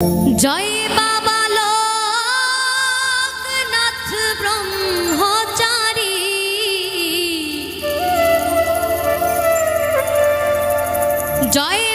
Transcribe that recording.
জয় বাবা লোকনাথ ব্রহ্মচারী। জয়